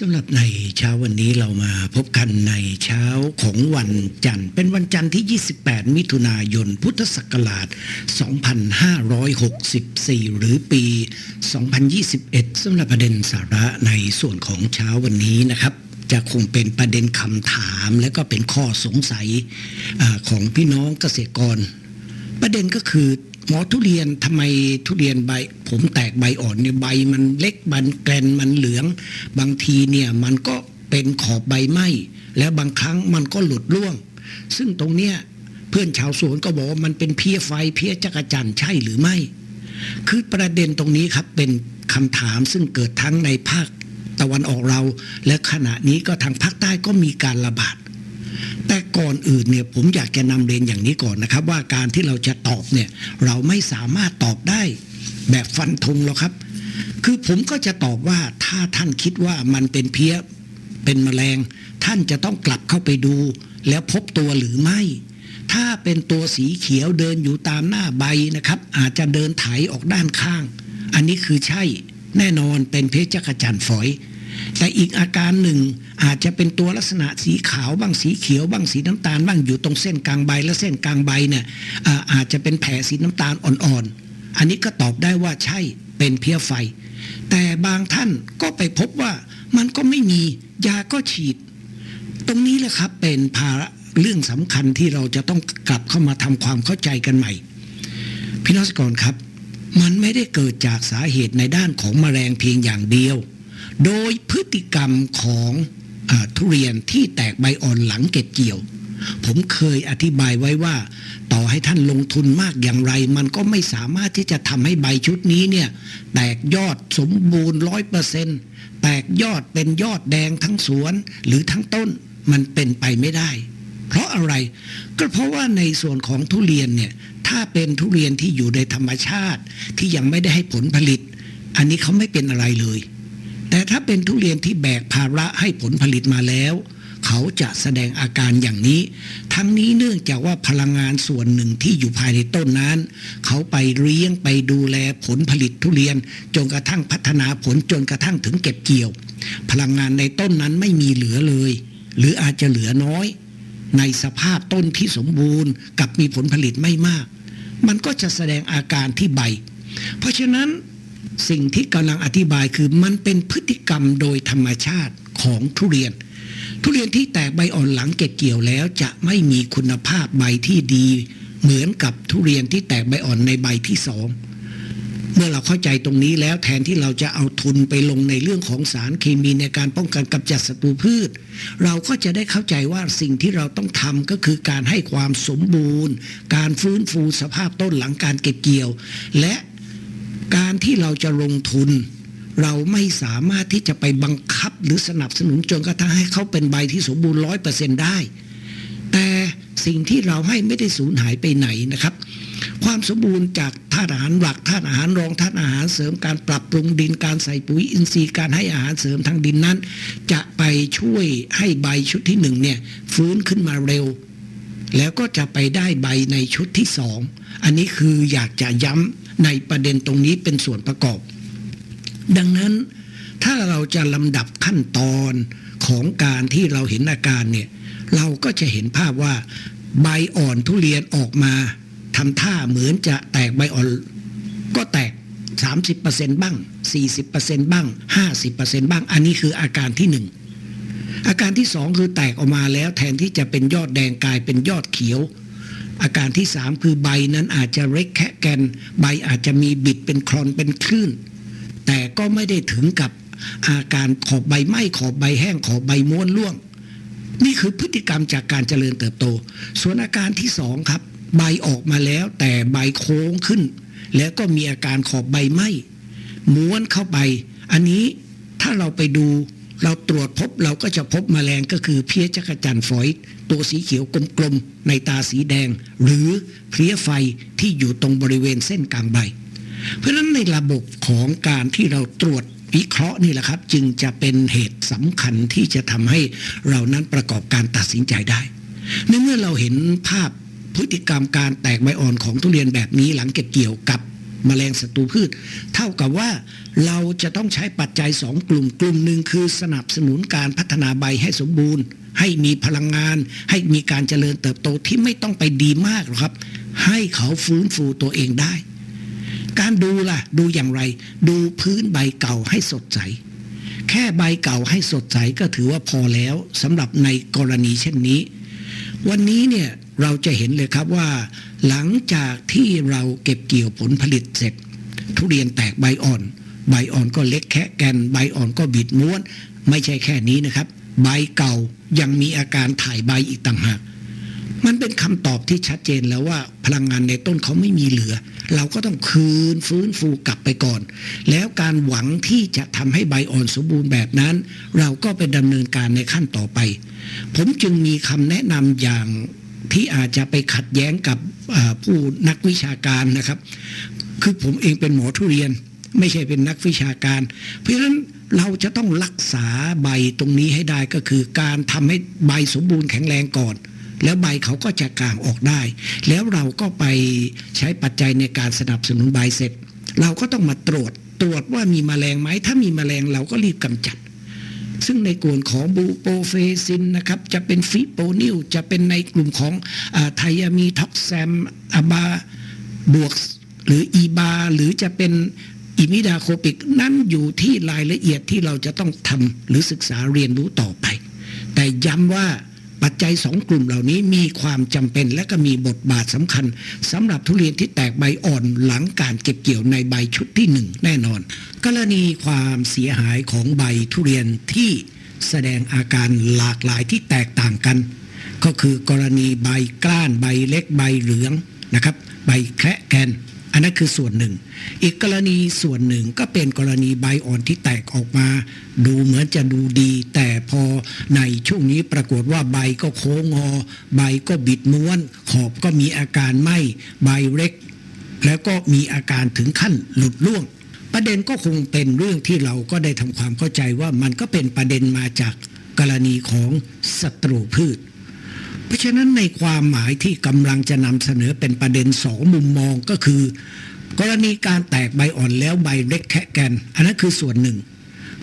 สำหรับในเช้าวันนี้เรามาพบกันในเช้าของวันจันทร์ เป็นวันจันทร์ที่ 28 มิถุนายน พุทธศักราช 2564 หรือปี 2021 สำหรับประเด็นสาระในส่วนของเช้าวันนี้นะครับ จะคงเป็นประเด็นคำถามและก็เป็นข้อสงสัยอของพี่น้องเกษตรกร ประเด็นก็คือ หมอทุเรียนทำไมทุเรียนใบ ผมแตกใบอ่อนเนี่ยใบมันเล็กบันแกลนมันเหลือง บางทีเนี่ยมันก็เป็นขอบใบไหม้แล้วบางครั้งมันก็หลุดร่วง ซึ่งตรงเนี้ยเพื่อนชาวสวนก็บอกว่ามันเป็นเพี้ยไฟเพี้ยจักรจันทร์ใช่หรือไม่ คือประเด็นตรงนี้ครับเป็นคำถามซึ่งเกิดทั้งในภาคตะวันออกเรา และขณะนี้ก็ทางภาคใต้ก็มีการระบาด แต่ก่อนอื่นเนี่ยผมอยากจะนำเรียนอย่างนี้ก่อนนะครับ ว่าการที่เราจะตอบเนี่ยเราไม่สามารถตอบได้ แบบฟันธงหรอกครับ คือผมก็จะตอบว่าถ้าท่านคิดว่ามันเป็นเพี้ยเป็นแมลง ท่านจะต้องกลับเข้าไปดู แล้วพบตัวหรือไม่ ถ้าเป็นตัวสีเขียวเดินอยู่ตามหน้าใบนะครับ อาจจะเดินไถออกด้านข้าง อันนี้คือใช่แน่นอนเป็นเพชรจักรจันทร์ฝอย แต่อีกอาการหนึ่งอาจจะเป็นตัวลักษณะสีขาวบ้างสีเขียวบ้างสีน้ำตาลบ้างอยู่ตรงเส้นกลางใบและเส้นกลางใบเนี่ยอาอาจจะเป็นแผลสีน้ำตาลอ่อนๆ อันนี้ก็ตอบได้ว่าใช่เป็นเพี้ยไฟ แต่บางท่านก็ไปพบว่ามันก็ไม่มียาก็ฉีด ตรงนี้แหละครับเป็นภาระเรื่องสำคัญที่เราจะต้องกลับเข้ามาทำความเข้าใจกันใหม่ พี่น้องสกรครับ มันไม่ได้เกิดจากสาเหตุในด้านของแมลงเพียงอย่างเดียว โดยพฤติกรรมของอทุเรียนที่แตกใบอ่อนหลังเก็บเกี่ยว ผมเคยอธิบายไว้ว่า ต่อให้ท่านลงทุนมากอย่างไร มันก็ไม่สามารถที่จะทำให้ใบชุดนี้เนี่ย แตกยอดสมบูรณ์ร้อยเปอร์เซ็นต์แตกยอดเป็นยอดแดงทั้งสวนหรือทั้งต้นมันเป็นไปไม่ได้ เพราะอะไรก็เพราะว่าในส่วนของทุเรียนเนี่ยถ้าเป็นทุเรียนที่อยู่ในธรรมชาติที่ยังไม่ได้ให้ผลผลิต อันนี้เขาไม่เป็นอะไรเลย แต่ถ้าเป็นทุเรียนที่แบกภาระให้ผลผลิตมาแล้ว เขาจะแสดงอาการอย่างนี้ ทั้งนี้เนื่องจากว่าพลังงานส่วนหนึ่งที่อยู่ภายในต้นนั้น เขาไปเลี้ยงไปดูแลผลผลิตทุเรียน จนกระทั่งพัฒนาผลจนกระทั่งถึงเก็บเกี่ยว พลังงานในต้นนั้นไม่มีเหลือเลย หรืออาจจะเหลือน้อย ในสภาพต้นที่สมบูรณ์ กับมีผลผลิตไม่มาก มันก็จะแสดงอาการที่ใบ เพราะฉะนั้น สิ่งที่กำลังอธิบายคือมันเป็นพฤติกรรมโดยธรรมชาติของทุเรียน ทุเรียนที่แตกใบอ่อนหลังเก็บเกี่ยวแล้ว จะไม่มีคุณภาพใบที่ดี เหมือนกับทุเรียนที่แตกใบอ่อนในใบที่สองเมื่อเราเข้าใจตรงนี้แล้วแทนที่เราจะเอาทุนไปลงในเรื่องของสารเคมีในการป้องกันกำจัดศัตรูพืช เราก็จะได้เข้าใจว่าสิ่งที่เราต้องทำก็คือการให้ความสมบูรณ์ การฟื้นฟูสภาพต้นหลังการเก็บเกี่ยว และ การที่เราจะลงทุน เราไม่สามารถที่จะไปบังคับหรือสนับสนุนจนกระทั่งให้เขาเป็นใบที่สมบูรณ์ร้อยเปอร์เซ็นได้ แต่สิ่งที่เราให้ไม่ได้สูญหายไปไหนนะครับ ความสมบูรณ์จากธาตุอาหารหลักธาตุอาหารรองธาตุอาหารเสริมการปรับปรุงดินการใส่ปุ๋ยอินทรีย์การให้อาหารเสริมทางดินนั้น จะไปช่วยให้ใบชุดที่หนึ่งเนี่ยฟื้นขึ้นมาเร็ว แล้วก็จะไปได้ใบในชุดที่สองอันนี้คืออยากจะย้ำ ในประเด็นตรงนี้เป็นส่วนประกอบ ดังนั้นถ้าเราจะลำดับขั้นตอนของการที่เราเห็นอาการเนี่ยเราก็จะเห็นภาพว่าใบอ่อนทุเรียนออกมาทำท่าเหมือนจะแตกใบอ่อนก็แตก 30%บ้าง 40%บ้าง 50%บ้าง อันนี้คืออาการที่หนึ่งอาการที่สองคือแตกออกมาแล้วแทนที่จะเป็นยอดแดงกลายเป็นยอดเขียว อาการที่สามคือใบนั้นอาจจะเล็กแค่แกน ใบอาจจะมีบิดเป็นคลอนเป็นคลื่น แต่ก็ไม่ได้ถึงกับอาการขอบใบไหม้ขอบใบแห้งขอบใบม้วนร่วง นี่คือพฤติกรรมจากการเจริญเติบโต ส่วนอาการที่สองครับ ใบออกมาแล้วแต่ใบโค้งขึ้น แล้วก็มีอาการขอบใบไหม้ม้วนเข้าไป อันนี้ถ้าเราไปดู เราตรวจพบเราก็จะพบแมลงก็คือเพี้ยจักจันทร์ฝอยตัวสีเขียวกลมๆในตาสีแดง หรือเพี้ยไฟที่อยู่ตรงบริเวณเส้นกลางใบ เพราะฉะนั้นในระบบของการที่เราตรวจวิเคราะห์นี่แหละครับ จึงจะเป็นเหตุสำคัญที่จะทำให้เรานั้นประกอบการตัดสินใจได้ในเมื่อเราเห็นภาพพฤติกรรมการแตกใบอ่อนของทุเรียนแบบนี้หลังเก็บเกี่ยวกับ แมลงศัตรูพืช เท่ากับว่าเราจะต้องใช้ปัจจัยสองกลุ่ม กลุ่มหนึ่งคือสนับสนุนการพัฒนาใบให้สมบูรณ์ ให้มีพลังงาน ให้มีการเจริญเติบโตที่ไม่ต้องไปดีมากหรอกครับ ให้เขาฟื้นฟูตัวเองได้ การดูล่ะ ดูอย่างไร ดูพื้นใบเก่าให้สดใสแค่ใบเก่าให้สดใสก็ถือว่าพอแล้วสำหรับในกรณีเช่นนี้ วันนี้เนี่ย เราจะเห็นเลยครับว่า หลังจากที่เราเก็บเกี่ยวผลผลิตเสร็จ ทุเรียนแตกใบอ่อน ใบอ่อนก็เล็กแค่แกนใบอ่อนก็บิดม้วน ไม่ใช่แค่นี้นะครับ ใบเก่ายังมีอาการถ่ายใบอีกต่างหากมันเป็นคำตอบที่ชัดเจนแล้วว่าพลังงานในต้นเขาไม่มีเหลือ เราก็ต้องคืนฟื้นฟูกลับไปก่อน แล้วการหวังที่จะทำให้ใบอ่อนสมบูรณ์แบบนั้น เราก็ไปดำเนินการในขั้นต่อไป ผมจึงมีคำแนะนำอย่าง ที่อาจจะไปขัดแย้งกับผู้นักวิชาการนะครับ คือผมเองเป็นหมอทุเรียน ไม่ใช่เป็นนักวิชาการ เพราะฉะนั้นเราจะต้องรักษาใบตรงนี้ให้ได้ก็คือ การทำให้ใบสมบูรณ์แข็งแรงก่อน แล้วใบเขาก็จะกลางออกได้ แล้วเราก็ไปใช้ปัจจัยในการสนับสนุนใบเสร็จ เราก็ต้องมาตรวจตรวจว่ามีแมลงไหมถ้ามีแมลงเราก็รีบกำจัด ซึ่งในกลุ่มของบูโปเฟซินนะครับจะเป็นฟิโปนิลจะเป็นในกลุ่มของอไทยามีท็อกแซมอบาบวกหรืออีบาหรือจะเป็นอิมิดาโคปิกนั่นอยู่ที่รายละเอียดที่เราจะต้องทำหรือศึกษาเรียนรู้ต่อไป แต่ย้ำว่า ปัจจัยสองกลุ่มเหล่านี้มีความจำเป็นและก็มีบทบาทสำคัญสำหรับทุเรียนที่แตกใบอ่อนหลังการเก็บเกี่ยวในใบชุดที่หนึ่งแน่นอน กรณีความเสียหายของใบทุเรียนที่แสดงอาการหลากหลายที่แตกต่างกัน ก็คือกรณีใบกล้านใบเล็กใบเหลืองนะครับ ใบแคระแกน อันนั้นคือส่วนหนึ่ง อีกกรณีส่วนหนึ่งก็เป็นกรณีใบอ่อนที่แตกออกมา ดูเหมือนจะดูดี แต่พอในช่วงนี้ปรากฏว่าใบก็โค้งงอ ใบก็บิดม้วน ขอบก็มีอาการไหม้ใบเล็ก แล้วก็มีอาการถึงขั้นหลุดร่วงประเด็นก็คงเป็นเรื่องที่เราก็ได้ทำความเข้าใจว่ามันก็เป็นประเด็นมาจากกรณีของศัตรูพืช เพราะฉะนั้นในความหมายที่กำลังจะนำเสนอเป็นประเด็นสองมุมมองก็คือ กรณีการแตกใบอ่อนแล้วใบเล็กแคะแกน อันนั้นคือส่วนหนึ่ง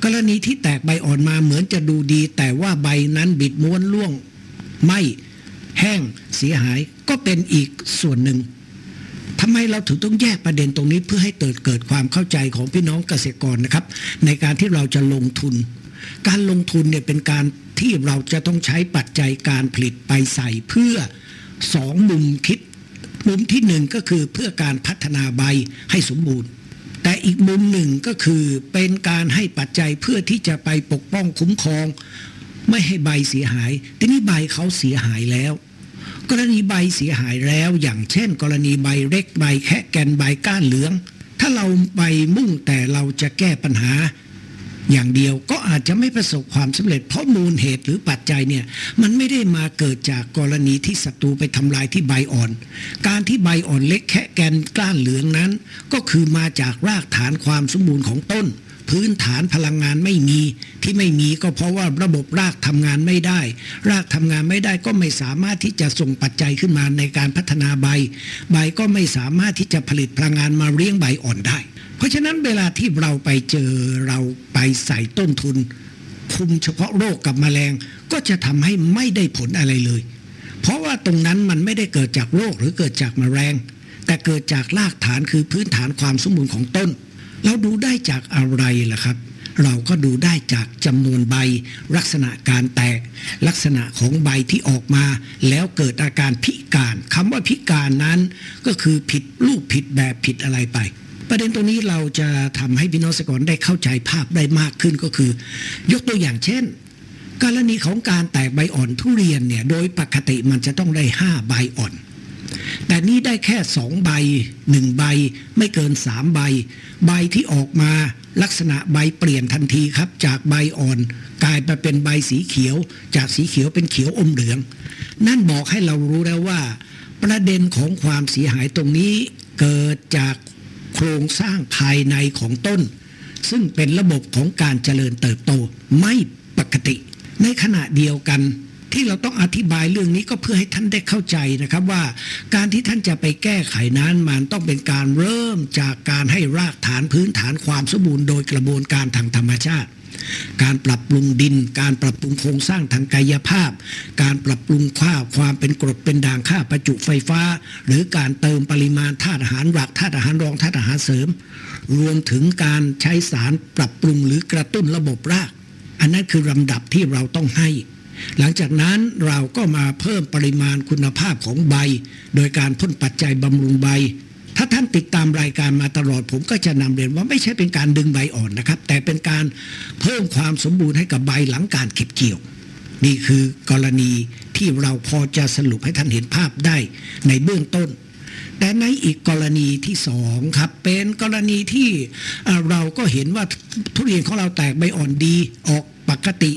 กรณีที่แตกใบอ่อนมาเหมือนจะดูดี แต่ว่าใบนั้นบิดม้วนล่วงไหม่แห้งเสียหายก็เป็นอีกส่วนหนึ่งทำไมเราถึงต้องแยกประเด็นตรงนี้เพื่อให้เกิดเกิดความเข้าใจของพี่น้องเกษตรกรนะครับ ในการที่เราจะลงทุน การลงทุนเนี่ยเป็นการที่เราจะต้องใช้ปัจจัยการผลิตไปใส่เพื่อสองมุมคิด มุมที่หนึ่งก็คือเพื่อการพัฒนาใบให้สมบูรณ์ แต่อีกมุมหนึ่งก็คือเป็นการให้ปัจจัยเพื่อที่จะไปปกป้องคุ้มครอง ไม่ให้ใบเสียหาย ทีนี้ใบเขาเสียหายแล้ว กรณีใบเสียหายแล้ว อย่างเช่น กรณีใบเล็กใบแคะแกนใบก้านเหลือง ถ้าเราไปมุ่งแต่เราจะแก้ปัญหา อย่างเดียวก็อาจจะไม่ประสบความสำเร็จ เพราะมูลเหตุหรือปัจจัยเนี่ยมันไม่ได้มาเกิดจากกรณีที่ศัตรูไปทำลายที่ใบอ่อน การที่ใบอ่อนเล็กแค่แกนกล้านเหลืองนั้น ก็คือมาจากรากฐานความสมบูรณ์ของต้น พื้นฐานพลังงานไม่มีที่ไม่มีก็เพราะว่าระบบรากทำงานไม่ได้ รากทำงานไม่ได้ก็ไม่สามารถที่จะส่งปัจจัยขึ้นมาในการพัฒนาใบ ใบก็ไม่สามารถที่จะผลิตพลังงานมาเลี้ยงใบอ่อนได้ เพราะฉะนั้นเวลาที่เราไปเจอเราไปใส่ต้นทุน คุมเฉพาะโรคกับแมลงก็จะทำให้ไม่ได้ผลอะไรเลย เพราะว่าตรงนั้นมันไม่ได้เกิดจากโรคหรือเกิดจากแมลงแต่เกิดจากรากฐานคือพื้นฐานความสมบูรณ์ของต้น เราดูได้จากอะไรล่ะครับ เราก็ดูได้จากจำนวนใบ ลักษณะการแตก ลักษณะของใบที่ออกมา แล้วเกิดอาการพิการคำว่าพิการนั้น ก็คือผิดรูปผิดแบบผิดอะไรไป ประเด็นตรงนี้เราจะทำให้พี่น้องเกษตรกรได้เข้าใจภาพได้มากขึ้นก็คือ ยกตัวอย่างเช่น กรณีของการแตกใบอ่อนทุเรียนเนี่ยโดยปกติมันจะต้องได้ 5 ใบอ่อน แต่นี่ได้แค่สองใบหนึ่งใบ ไม่เกินสามใบ ใบที่ออกมาลักษณะใบเปลี่ยนทันทีครับ จากใบอ่อน กลายมาเป็นใบสีเขียว จากสีเขียวเป็นเขียวอมเหลือง นั่นบอกให้เรารู้แล้วว่า ประเด็นของความเสียหายตรงนี้เกิดจาก โครงสร้างภายในของต้น ซึ่งเป็นระบบของการเจริญเติบโตไม่ปกติ ในขณะเดียวกันที่เราต้องอธิบายเรื่องนี้ก็เพื่อให้ท่านได้เข้าใจนะครับว่า การที่ท่านจะไปแก้ไขนั้นมันต้องเป็นการเริ่มจากการให้รากฐานพื้นฐานความสมบูรณ์โดยกระบวนการทางธรรมชาติ การปรับปรุงดิน การปรับปรุงโครงสร้างทางกายภาพ การปรับปรุงค่าความเป็นกรดเป็นด่างค่าประจุไฟฟ้า หรือการเติมปริมาณธาตุอาหารหลักธาตุอาหารรองธาตุอาหารเสริม รวมถึงการใช้สารปรับปรุงหรือกระตุ้นระบบราก อันนั้นคือลำดับที่เราต้องให้หลังจากนั้นเราก็มาเพิ่มปริมาณคุณภาพของใบ โดยการพ่นปัจจัยบำรุงใบ ถ้าท่านติดตามรายการมาตลอด ผมก็จะนำเรียนว่าไม่ใช่เป็นการดึงใบอ่อนนะครับ แต่เป็นการเพิ่มความสมบูรณ์ให้กับใบหลังการเก็บเกี่ยว นี่คือกรณีที่เราพอจะสรุปให้ท่านเห็นภาพได้ในเบื้องต้น แต่ในอีกกรณีที่สองครับ เป็นกรณีที่เราก็เห็นว่าทุเรียนของเราแตกใบอ่อนดีออกปกติ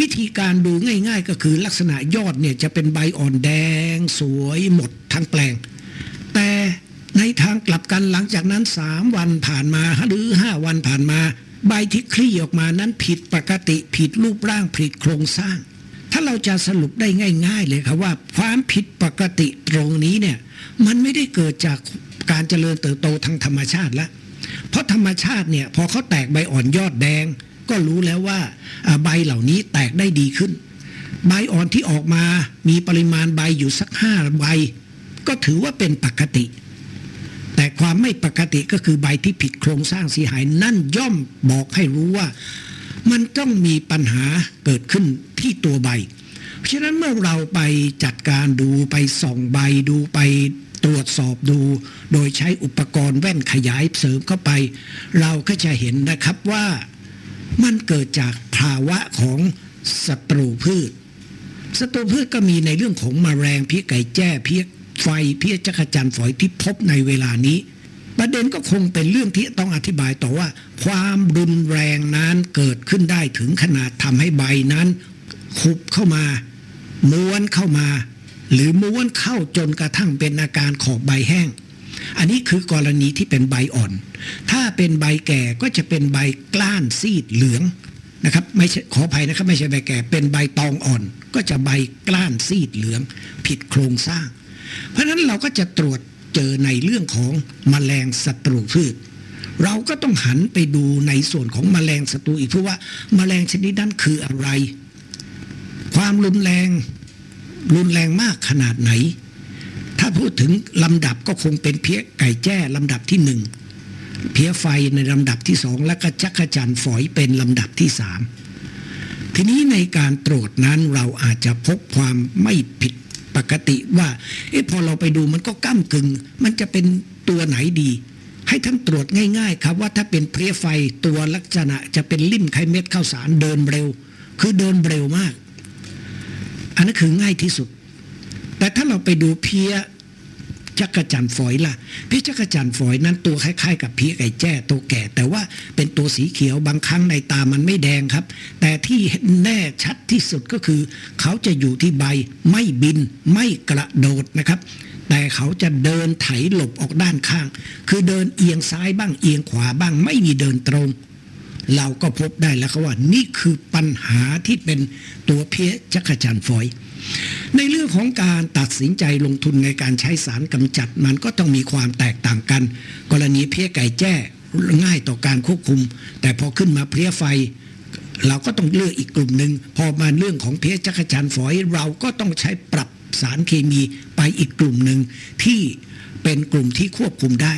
วิธีการดูง่าย ๆ ก็คือลักษณะยอดเนี่ยจะเป็นใบอ่อนแดง สวยหมดทั้งแปลง แต่ ในทางกลับกันหลังจากนั้น3วันผ่านมาหรือ5วันผ่านมา ใบที่คลี่ออกมานั้นผิดปกติผิดรูปร่างผิดโครงสร้าง ถ้าเราจะสรุปได้ง่าย ๆ เลยครับว่า ความผิดปกติตรงนี้เนี่ยมันไม่ได้เกิดจากการเจริญเติบโตทางธรรมชาติล้วเพราะธรรมชาติเนี่ยพอเขาแตกใบอ่อนยอดแดง ก็รู้แล้วว่าใบเหล่านี้แตกได้ดีขึ้น ใบอ่อนที่ออกมามีปริมาณใบอยู่สักห้าใบ ก็ถือว่าเป็นปกติ แต่ความไม่ปกติก็คือใบที่ผิดโครงสร้างเสียหาย นั่นย่อมบอกให้รู้ว่า มันต้องมีปัญหาเกิดขึ้นที่ตัวใบ เพราะฉะนั้นเมื่อเราไปจัดการดูไปส่องใบดูไปตรวจสอบดู โดยใช้อุปกรณ์แว่นขยายเสริมเข้าไป เราก็จะเห็นนะครับว่ามันเกิดจากภาวะของศัตรูพืชศัตรูพืชก็มีในเรื่องของมแมลงเพี้ยไก่แจ้เพี้ย ไฟเพี้ยจักจันฝอยที่พบในเวลานี้ ประเด็นก็คงเป็นเรื่องที่ต้องอธิบายต่อว่า ความรุนแรงนั้นเกิดขึ้นได้ถึงขนาดทำให้ใบนั้นขุบเข้ามา ม้วนเข้ามา หรือม้วนเข้าจนกระทั่งเป็นอาการขอบใบแห้ง อันนี้คือกรณีที่เป็นใบอ่อน ถ้าเป็นใบแก่ก็จะเป็นใบกล้านซีดเหลืองนะครับไม่ขออภัยนะครับไม่ใช่ใบแก่ เป็นใบตองอ่อน ก็จะใบกล้านซีดเหลือง ผิดโครงสร้าง เพราะฉะนั้นเราก็จะตรวจเจอในเรื่องของมแมลงศัตรูพืช เราก็ต้องหันไปดูในส่วนของมแมลงศัตรูอีกเพราะว่าแมลงชนิดนั้นคืออะไร ความรุนแรง รุนแรงมากขนาดไหน ถ้าพูดถึงลำดับก็คงเป็นเพี้ยไก่แจ้ลำดับที่หนึ่งเพี้ยไฟในลำดับที่สองและก็จักรจันฝอยเป็นลำดับที่สามทีนี้ในการตรวจนั้นเราอาจจะพบความไม่ผิด ปกติว่า เอ๊ะพอเราไปดูมันก็ก้ากึ่ง มันจะเป็นตัวไหนดี ให้ท่านตรวจง่าย ๆ ครับว่าถ้าเป็นเพลียไฟตัวลักษณะจะเป็นลิ่มไขเม็ดข้าวสารเดินเร็ว คือเดินเร็วมาก อันนั้นคือง่ายที่สุด แต่ถ้าเราไปดูเพีย จักรจันฝอยล่ะเพี้ยจักรจันฝอยนั้นตัวคล้ายๆ กับเพี้ยไก่แจ้ตัวแก่ แต่ว่าเป็นตัวสีเขียวบางครั้งในตามันไม่แดงครับ แต่ที่แน่ชัดที่สุดก็คือ เขาจะอยู่ที่ใบไม่บินไม่กระโดดนะครับแต่เขาจะเดินไถหลบออกด้านข้าง คือเดินเอียงซ้ายบ้างเอียงขวาบ้างไม่มีเดินตรง เราก็พบได้แล้วครับว่า นี่คือปัญหาที่เป็นตัวเพี้ยจักรจันฝอย ในเรื่องของการตัดสินใจลงทุนในการใช้สารกำจัดมันก็ต้องมีความแตกต่างกัน กรณีเพี้ยไก่แจ้ง่ายต่อการควบคุม แต่พอขึ้นมาเพลี้ยไฟ เราก็ต้องเลือกอีกกลุ่มหนึ่งพอมาเรื่องของเพี้ยจักรจันฝอยเราก็ต้องใช้ปรับสารเคมีไปอีกกลุ่มหนึ่งที่เป็นกลุ่มที่ควบคุมได้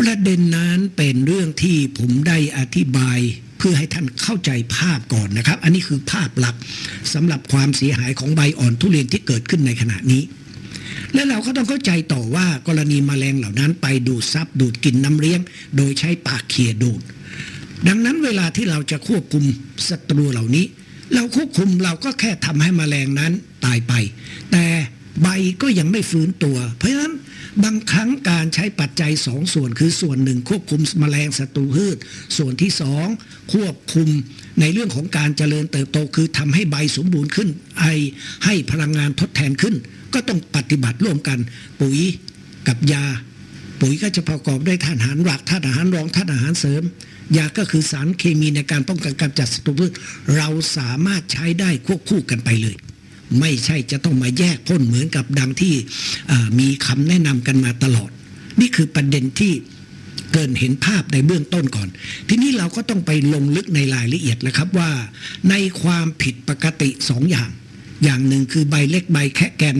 ประเด็นนั้นเป็นเรื่องที่ผมได้อธิบาย เพื่อให้ท่านเข้าใจภาพก่อนนะครับ อันนี้คือภาพหลักสำหรับความเสียหายของใบอ่อนทุเรียนที่เกิดขึ้นในขณะนี้ และเราก็ต้องเข้าใจต่อว่ากรณีแมลงเหล่านั้นไปดูดซับดูดกินน้ำเลี้ยง โดยใช้ปากเขี่ยดูด ดังนั้นเวลาที่เราจะควบคุมศัตรูเหล่านี้ เราควบคุมเราก็แค่ทำให้แมลงนั้นตายไป แต่ใบก็ยังไม่ฟื้นตัว เพราะฉะนั้น บางครั้งการใช้ปัจจัยสองส่วนคือส่วนหนึ่ง ควบคุมแมลงศัตรูพืช ส่วนที่สองควบคุมในเรื่องของการเจริญเติบโตคือทำให้ใบสมบูรณ์ขึ้นไอให้พลังงานทดแทนขึ้น ก็ต้องปฏิบัติร่วมกัน ปุ๋ยกับยา ปุ๋ยก็จะประกอบด้วยธาตุอาหารหลักธาตุอาหารรองธาตุอาหารเสริม ยาก็คือสารเคมีในการป้องกันกำจัดศัตรูพืชเราสามารถใช้ได้ควบคู่กันไปเลย ไม่ใช่จะต้องมาแยกพ่นเหมือนกับดังที่มีคำแนะนำกันมาตลอด นี่คือประเด็นที่เกินเห็นภาพในเบื้องต้นก่อน ทีนี้เราก็ต้องไปลงลึกในรายละเอียดแล้วครับว่า ในความผิดปกติสองอย่าง อย่างหนึ่งคือใบเล็กใบแคะแกน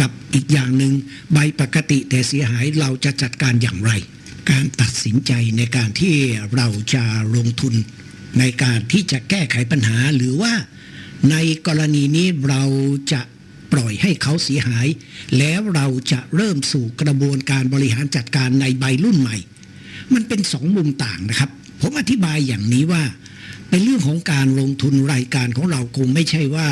กับอีกอย่างหนึ่งใบปกติแต่เสียหายเราจะจัดการอย่างไร การตัดสินใจในการที่เราจะลงทุนในการที่จะแก้ไขปัญหาหรือว่า ในกรณีนี้เราจะปล่อยให้เขาเสียหาย แล้วเราจะเริ่มสู่กระบวนการบริหารจัดการในใบรุ่นใหม่ มันเป็นสองมุมต่างนะครับ ผมอธิบายอย่างนี้ว่าเป็นเรื่องของการลงทุนรายการของเราคงไม่ใช่ว่า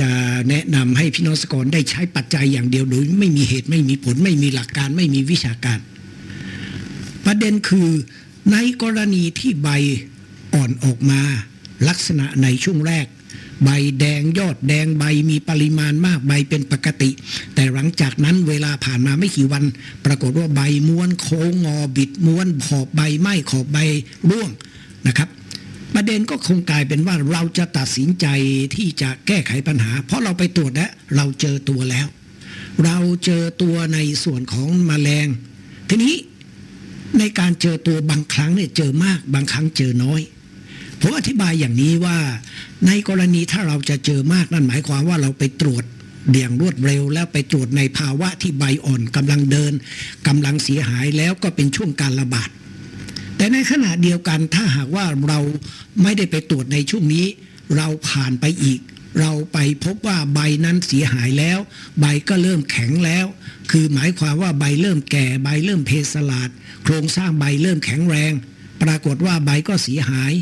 จะแนะนำให้พี่น้องสกรได้ใช้ปัจจัยอย่างเดียวโดยไม่มีเหตุไม่มีผล ไม่มีหลักการไม่มีวิชาการ ประเด็นคือในกรณีที่ใบอ่อนออกมาลักษณะในช่วงแรก ใบแดงยอดแดงใบมีปริมาณมากใบเป็นปกติ แต่หลังจากนั้นเวลาผ่านมาไม่กี่วัน ปรากฏว่าใบม้วนโค้งงอบิดม้วนขอบใบไหม้ขอบใบร่วงนะครับประเด็นก็คงกลายเป็นว่าเราจะตัดสินใจที่จะแก้ไขปัญหา เพราะเราไปตรวจแล้วเราเจอตัวแล้ว เราเจอตัวในส่วนของแมลง ทีนี้ในการเจอตัวบางครั้งเนี่ยเจอมากบางครั้งเจอน้อย ผมอธิบายอย่างนี้ว่า ในกรณีถ้าเราจะเจอมากนั่นหมายความว่าเราไปตรวจอย่างรวดเร็วแล้วไปตรวจในภาวะที่ใบอ่อนกำลังเดินกำลังเสียหายแล้วก็เป็นช่วงการระบาด แต่ในขณะเดียวกันถ้าหากว่าเราไม่ได้ไปตรวจในช่วงนี้ เราผ่านไปอีก เราไปพบว่าใบนั้นเสียหายแล้ว ใบก็เริ่มแข็งแล้ว คือหมายความว่าใบเริ่มแก่ใบเริ่มเพสลาด โครงสร้างใบเริ่มแข็งแรง ปรากฏว่าใบก็เสียหาย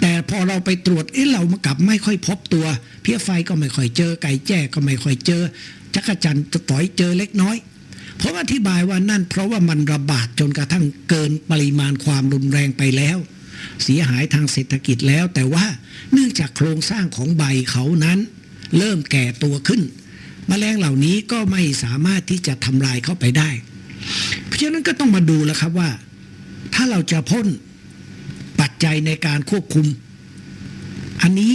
แต่พอเราไปตรวจเอ๊ะเรามากลับไม่ค่อยพบตัว เพี้ยไฟก็ไม่ค่อยเจอ ไก่แจ้ก็ไม่ค่อยเจอจักจันทร์ฝอยเจอเล็กน้อยผมอธิบายว่านั่นเพราะว่ามันระบาดจนกระทั่งเกินปริมาณความรุนแรงไปแล้ว เสียหายทางเศรษฐกิจแล้ว แต่ว่าเนื่องจากโครงสร้างของใบเขานั้น เริ่มแก่ตัวขึ้นแมลงเหล่านี้ก็ไม่สามารถที่จะทำลายเข้าไปได้ เพราะฉะนั้นก็ต้องมาดูแล้วครับว่า ถ้าเราจะพ่น ปัจในการควบคุม อันนี้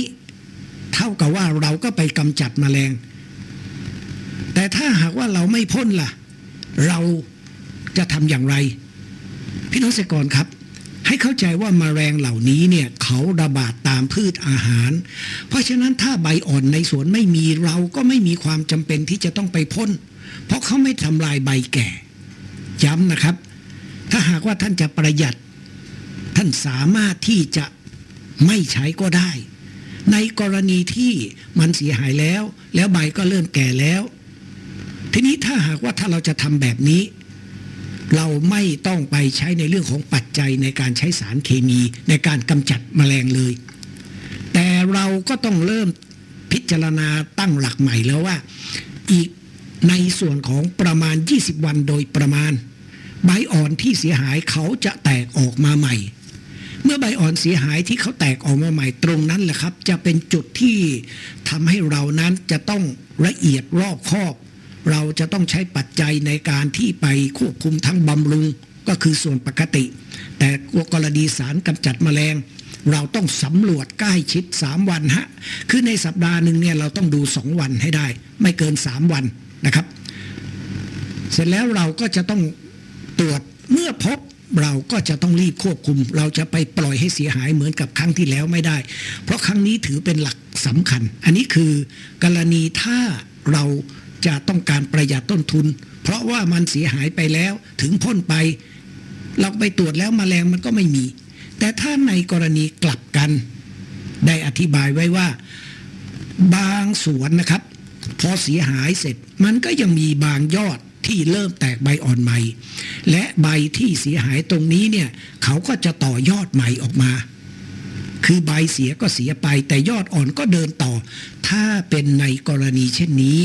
เท่ากับว่าเราก็ไปกำจัดแมลง แต่ถ้าหากว่าเราไม่พ่นล่ะ เราจะทำอย่างไร พี่น้องเกษตรกรครับ ให้เข้าใจว่ามาแมลงเหล่านี้เนี่ยเขาระบาดตามพืชอาหาร เพราะฉะนั้นถ้าใบอ่อนในสวนไม่มีเราก็ไม่มีความจำเป็นที่จะต้องไปพ่นเพราะเขาไม่ทำลายใบแก่ย้ำนะครับ ถ้าหากว่าท่านจะประหยัด ท่านสามารถที่จะไม่ใช้ก็ได้ ในกรณีที่มันเสียหายแล้ว แล้วใบก็เริ่มแก่แล้ว ทีนี้ถ้าหากว่าถ้าเราจะทำแบบนี้ เราไม่ต้องไปใช้ในเรื่องของปัจจัยในการใช้สารเคมีในการกำจัดแมลงเลย แต่เราก็ต้องเริ่มพิจารณาตั้งหลักใหม่แล้วว่าอีกในส่วนของประมาณ 20 วันโดยประมาณ ใบอ่อนที่เสียหายเขาจะแตกออกมาใหม่ เมื่อใบอ่อนเสียหายที่เขาแตกออกมาใหม่ตรงนั้นแหละครับ จะเป็นจุดที่ทำให้เรานั้นจะต้องละเอียดรอบคอบ เราจะต้องใช้ปัจจัยในการที่ไปควบคุมทั้งบำรุงก็คือส่วนปกติ แต่กรณีสารกำจัดแมลงเราต้องสำรวจใกล้ชิด 3 วันฮะ คือในสัปดาห์หนึ่งเนี่ยเราต้องดู 2 วันให้ได้ ไม่เกิน 3 วันนะครับ เสร็จแล้วเราก็จะต้องตรวจเมื่อพบ เราก็จะต้องรีบควบคุม เราจะไปปล่อยให้เสียหายเหมือนกับครั้งที่แล้วไม่ได้ เพราะครั้งนี้ถือเป็นหลักสำคัญ อันนี้คือกรณีถ้าเราจะต้องการประหยัดต้นทุน เพราะว่ามันเสียหายไปแล้วถึงพ่นไป เราไปตรวจแล้วมแมลงมันก็ไม่มี แต่ถ้าในกรณีกลับกัน ได้อธิบายไว้ว่า บางสวนนะครับ พอเสียหายเสร็จ มันก็ยังมีบางยอด ที่เริ่มแตกใบอ่อนใหม่ และใบที่เสียหายตรงนี้เนี่ยเขาก็จะต่อยอดใหม่ออกมา คือใบเสียก็เสียไป แต่ยอดอ่อนก็เดินต่อ ถ้าเป็นในกรณีเช่นนี้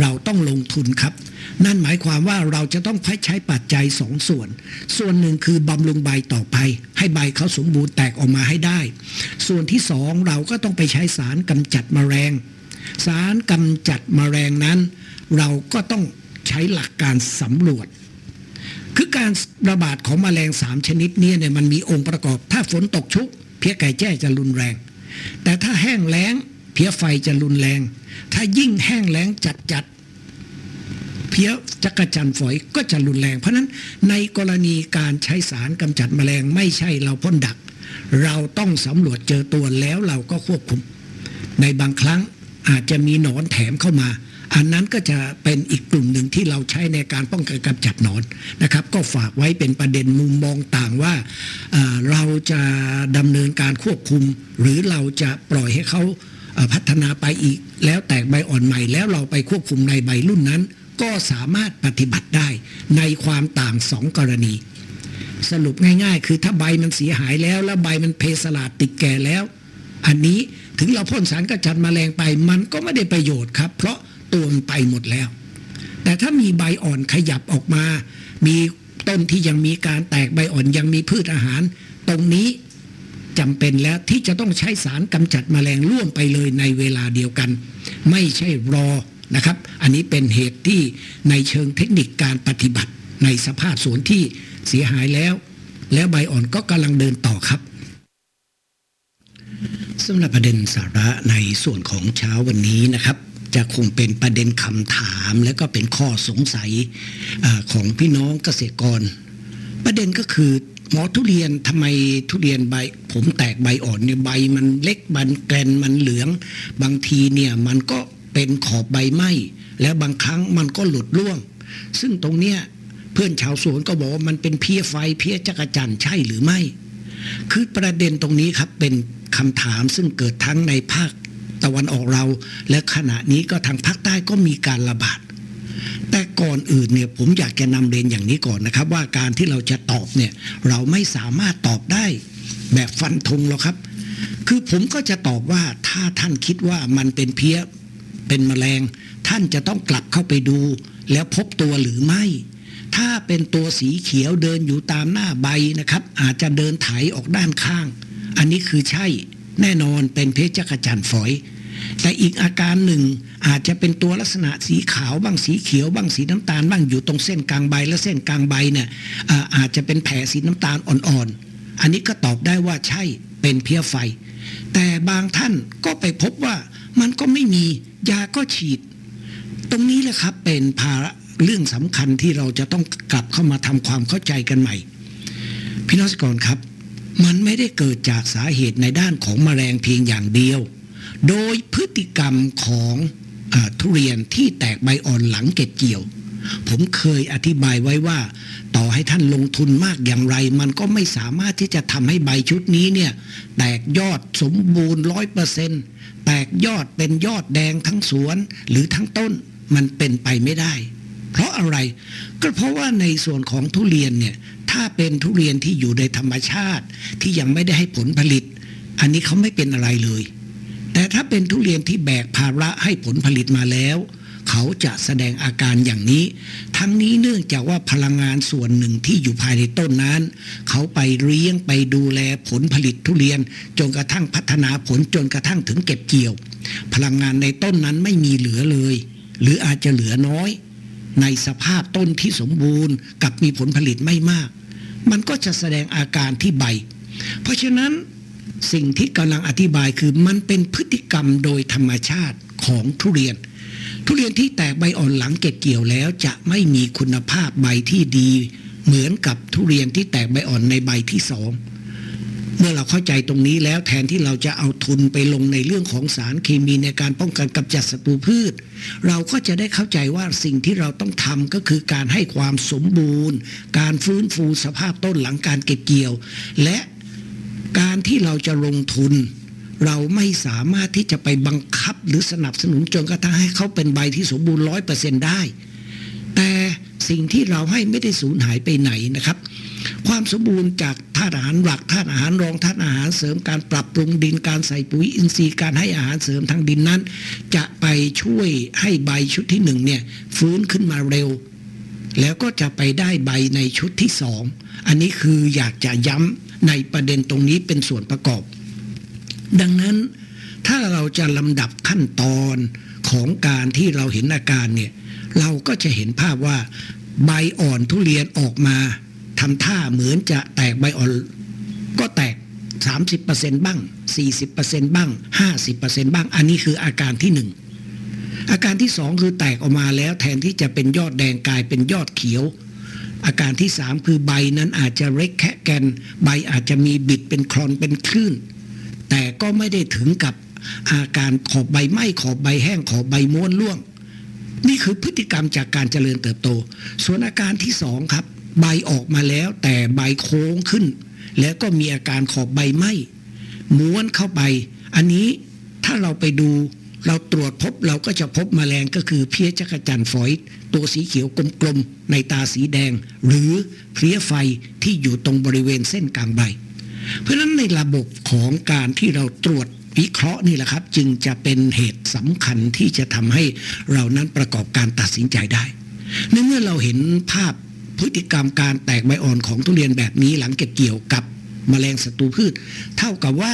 เราต้องลงทุนครับ นั่นหมายความว่าเราจะต้องใช้ปัจจัยสองส่วน ส่วนหนึ่งคือบำรุงใบต่อไป ให้ใบเขาสมบูรณ์แตกออกมาให้ได้ ส่วนที่สองเราก็ต้องไปใช้สารกำจัดแมลงสารกำจัดแมลงนั้น เราก็ต้อง ใช้หลักการสำรวจ คือการระบาดของแมลงสามชนิดนี้เนี่ยมันมีองค์ประกอบ ถ้าฝนตกชุก เพี้ยไก่แจ้จะรุนแรง แต่ถ้าแห้งแล้ง เพี้ยไฟจะรุนแรง ถ้ายิ่งแห้งแล้งจัดจัดๆเพี้ยจักระจันฝอยก็จะรุนแรง เพราะนั้นในกรณีการใช้สารกำจัดแมลงไม่ใช่เราพ่นดัก เราต้องสำรวจเจอตัวแล้วเราก็ควบคุม ในบางครั้งอาจจะมีหนอนแถมเข้ามา อันนั้นก็จะเป็นอีกกลุ่มหนึ่งที่เราใช้ในการป้องกันกำจัดหนอนนะครับ ก็ฝากไว้เป็นประเด็นมุมมองต่างว่าเราจะดำเนินการควบคุม หรือเราจะปล่อยให้เขาพัฒนาไปอีก แล้วแตกใบอ่อนใหม่ แล้วเราไปควบคุมในใบรุ่นนั้น ก็สามารถปฏิบัติได้ในความต่างสองกรณี สรุปง่ายๆ คือถ้าใบมันเสียหายแล้ว แล้วใบมันเพสลาดติดแก่แล้ว อันนี้ถึงเราพ่นสารกระจัดแมลงไปมันก็ไม่ได้ประโยชน์ครับ เพราะ ตัวมันไปหมดแล้ว แต่ถ้ามีใบอ่อนขยับออกมา มีต้นที่ยังมีการแตกใบอ่อนยังมีพืชอาหาร ตรงนี้จำเป็นแล้วที่จะต้องใช้สารกำจัดแมลงร่วมไปเลยในเวลาเดียวกัน ไม่ใช่รอนะครับ อันนี้เป็นเหตุที่ในเชิงเทคนิคการปฏิบัติในสภาพสวนที่เสียหายแล้ว แล้วใบอ่อนก็กำลังเดินต่อครับสำหรับประเด็นสาระในส่วนของเช้าวันนี้นะครับ จะคงเป็นประเด็นคำถามและก็เป็นข้อสงสัยอของพี่น้องเกษตรกร ประเด็นก็คือหมอทุเรียนทำไมทุเรียนใบ ผมแตกใบอ่อนเนี่ยใบมันเล็กมันแกลนมันเหลือง บางทีเนี่ยมันก็เป็นขอบใบไหม้แล้วบางครั้งมันก็หลุดร่วง ซึ่งตรงเนี้ยเพื่อนชาวสวนก็บอกว่ามันเป็นเพี้ยไฟเพี้ยจักรจันใช่หรือไม่ คือประเด็นตรงนี้ครับเป็นคำถามซึ่งเกิดทั้งในภาค ตะวันออกเรา และขณะนี้ก็ทางภาคใต้ก็มีการระบาด แต่ก่อนอื่นเนี่ยผมอยากจะนำเรียนอย่างนี้ก่อนนะครับ ว่าการที่เราจะตอบเนี่ยเราไม่สามารถตอบได้แบบฟันธงหรอกครับ คือผมก็จะตอบว่าถ้าท่านคิดว่ามันเป็นเพี้ยเป็นแมลง ท่านจะต้องกลับเข้าไปดู แล้วพบตัวหรือไม่ถ้าเป็นตัวสีเขียวเดินอยู่ตามหน้าใบนะครับ อาจจะเดินไถออกด้านข้าง อันนี้คือใช่ แน่นอนเป็นเพชรจักรจันทร์ฝอย แต่อีกอาการหนึ่งอาจจะเป็นตัวลักษณะสีขาวบ้างสีเขียว บ้างสีน้ำตาลบ้างอยู่ตรงเส้นกลางใบและเส้นกลางใบเนี่ยอาจจะเป็นแผลสีน้ำตาลอ่อนๆอันนี้ก็ตอบได้ว่าใช่เป็นเพี้ยไฟ แต่บางท่านก็ไปพบว่ามันก็ไม่มียาก็ฉีด ตรงนี้แหละครับเป็นภาระเรื่องสำคัญที่เราจะต้องกลับเข้ามาทำความเข้าใจกันใหม่ พี่น้องเกษตรกรครับ มันไม่ได้เกิดจากสาเหตุในด้านของแมลงเพียงอย่างเดียว โดยพฤติกรรมของอทุเรียนที่แตกใบอ่อนหลังเก็บเกี่ยว ผมเคยอธิบายไว้ว่า ต่อให้ท่านลงทุนมากอย่างไร มันก็ไม่สามารถที่จะทำให้ใบชุดนี้เนี่ย แตกยอดสมบูรณ์ร้อยเปอร์เซ็นต์แตกยอดเป็นยอดแดงทั้งสวนหรือทั้งต้นมันเป็นไปไม่ได้ เพราะอะไร ก็เพราะว่าในส่วนของทุเรียนเนี่ยถ้าเป็นทุเรียนที่อยู่ในธรรมชาติที่ยังไม่ได้ให้ผลผลิต อันนี้เขาไม่เป็นอะไรเลย แต่ถ้าเป็นทุเรียนที่แบกภาระให้ผลผลิตมาแล้ว เขาจะแสดงอาการอย่างนี้ ทั้งนี้เนื่องจากว่าพลังงานส่วนหนึ่งที่อยู่ภายในต้นนั้น เขาไปเลี้ยงไปดูแลผลผลิตทุเรียนจนกระทั่งพัฒนาผลจนกระทั่งถึงเก็บเกี่ยว พลังงานในต้นนั้นไม่มีเหลือเลย หรืออาจจะเหลือน้อย ในสภาพต้นที่สมบูรณ์กับมีผลผลิตไม่มาก มันก็จะแสดงอาการที่ใบ เพราะฉะนั้นสิ่งที่กำลังอธิบายคือมันเป็นพฤติกรรมโดยธรรมชาติของทุเรียน ทุเรียนที่แตกใบอ่อนหลังเก็บเกี่ยวแล้ว จะไม่มีคุณภาพใบที่ดี เหมือนกับทุเรียนที่แตกใบอ่อนในใบที่สอง มื่อเราเข้าใจตรงนี้แล้วแทนที่เราจะเอาทุนไปลงในเรื่องของสารเคมีในการป้องกันกำจัดศัตรูพืช เราก็จะได้เข้าใจว่าสิ่งที่เราต้องทำก็คือการให้ความสมบูรณ์ การฟื้นฟูสภาพต้นหลังการเก็บเกี่ยว และการที่เราจะลงทุน เราไม่สามารถที่จะไปบังคับหรือสนับสนุนจนกระทั่งให้เขาเป็นใบที่สมบูรณ์ร้อยเปอร์เซ็นได้ แต่สิ่งที่เราให้ไม่ได้สูญหายไปไหนนะครับ ความสมบูรณ์จากธาตุอาหารหลักธาตุอาหารรองธาตุอาหารเสริมการปรับปรุงดินการใส่ปุ๋ยอินทรีย์การให้อาหารเสริมทางดินนั้น จะไปช่วยให้ใบชุดที่หนึ่งเนี่ยฟื้นขึ้นมาเร็ว แล้วก็จะไปได้ใบในชุดที่สองอันนี้คืออยากจะย้ำในประเด็นตรงนี้เป็นส่วนประกอบ ดังนั้นถ้าเราจะลำดับขั้นตอนของการที่เราเห็นอาการเนี่ยเราก็จะเห็นภาพว่าใบอ่อนทุเรียนออกมา ทำท่าเหมือนจะแตกใบอ่อนก็แตก 30%บ้าง 40%บ้าง 50%บ้าง อันนี้คืออาการที่หนึ่งอาการที่สองคือแตกออกมาแล้วแทนที่จะเป็นยอดแดงกลายเป็นยอดเขียว อาการที่สามคือใบนั้นอาจจะเล็กแคะแกนใบอาจจะมีบิดเป็นคลอนเป็นคลื่น แต่ก็ไม่ได้ถึงกับอาการขอบใบไหม้ขอบใบแห้งขอบใบม้วนร่วง นี่คือพฤติกรรมจากการเจริญเติบโต ส่วนอาการที่สองครับ ใบออกมาแล้ว แต่ใบโค้งขึ้น แล้วก็มีอาการขอบใบไหมม้วนเข้าไป อันนี้ถ้าเราไปดูเราตรวจพบเราก็จะพบแมลงก็คือเพี้ยจักรจันฝอย ตัวสีเขียวกลมๆ ในตาสีแดง หรือเพลี้ยไฟที่อยู่ตรงบริเวณเส้นกลางใบ เพราะฉะนั้นในระบบของการที่เราตรวจวิเคราะห์นี่แหละครับ จึงจะเป็นเหตุสำคัญที่จะทำให้เรานั้นประกอบการตัดสินใจได้ในเมื่อเราเห็นภาพ พฤติกรรมการแตกใบอ่อนของทุเรียนแบบนี้หลังเก็บเกี่ยวกับแมลงศัตรูพืช เท่ากับว่า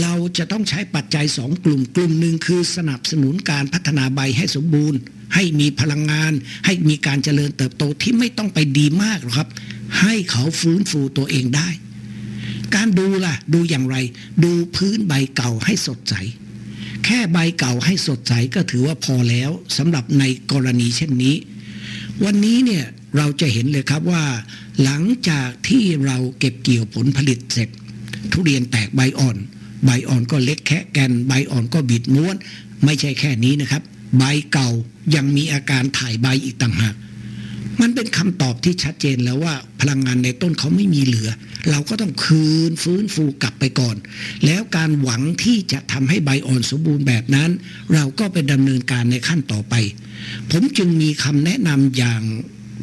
เราจะต้องใช้ปัจจัยสองกลุ่มกลุ่มหนึ่งคือสนับสนุนการพัฒนาใบให้สมบูรณ์ ให้มีพลังงาน ให้มีการเจริญเติบโตที่ไม่ต้องไปดีมากหรอกครับ ให้เขาฟื้นฟูตัวเองได้ การดูล่ะ ดูอย่างไร ดูพื้นใบเก่าให้สดใส แค่ใบเก่าให้สดใสก็ถือว่าพอแล้วสำหรับในกรณีเช่นนี้ วันนี้เนี่ย เราจะเห็นเลยครับว่า หลังจากที่เราเก็บเกี่ยวผลผลิตเสร็จ ทุเรียนแตกใบอ่อน ใบอ่อนก็เล็กแค่แกนใบอ่อนก็บิดม้วน ไม่ใช่แค่นี้นะครับ ใบเก่ายังมีอาการถ่ายใบอีกต่างหากมันเป็นคำตอบที่ชัดเจนแล้วว่าพลังงานในต้นเขาไม่มีเหลือ เราก็ต้องคืนฟื้นฟูกลับไปก่อน แล้วการหวังที่จะทำให้ใบอ่อนสมบูรณ์แบบนั้น เราก็ไปดำเนินการในขั้นต่อไป ผมจึงมีคำแนะนำอย่าง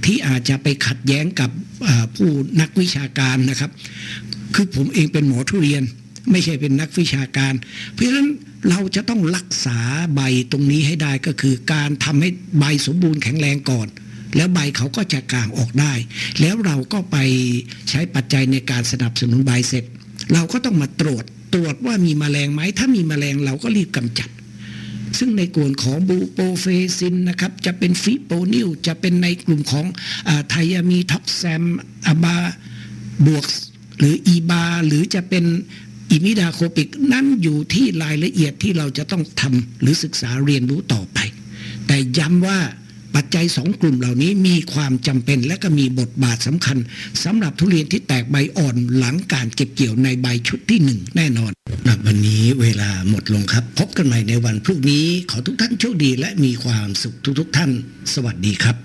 ที่อาจจะไปขัดแย้งกับผู้นักวิชาการนะครับ คือผมเองเป็นหมอทุเรียน ไม่ใช่เป็นนักวิชาการ เพราะฉะนั้นเราจะต้องรักษาใบตรงนี้ให้ได้ก็คือการทำให้ใบสมบูรณ์แข็งแรงก่อน แล้วใบเขาก็จะกลางออกได้ แล้วเราก็ไปใช้ปัจจัยในการสนับสนุนใบเสร็จ เราก็ต้องมาตรวจตรวจว่ามีแมลงไหมถ้ามีแมลงเราก็รีบกำจัด ซึ่งในกลุ่มของบูโปเฟซินนะครับจะเป็นฟิโปนิลจะเป็นในกลุ่มของอไทยามีท็อกแซมอาบาบวกหรืออีบาหรือจะเป็นอิมิดาโคปิกนั่นอยู่ที่รายละเอียดที่เราจะต้องทำหรือศึกษาเรียนรู้ต่อไป แต่ย้ำว่า ปัจจัยสองกลุ่มเหล่านี้มีความจำเป็นและก็มีบทบาทสำคัญสำหรับทุเรียนที่แตกใบอ่อนหลังการเก็บเกี่ยวในใบชุดที่หนึ่งแน่นอนวันนี้เวลาหมดลงครับ พบกันใหม่ในวันพรุ่งนี้ขอทุกท่านโชคดีและมีความสุขทุกๆท่าน สวัสดีครับ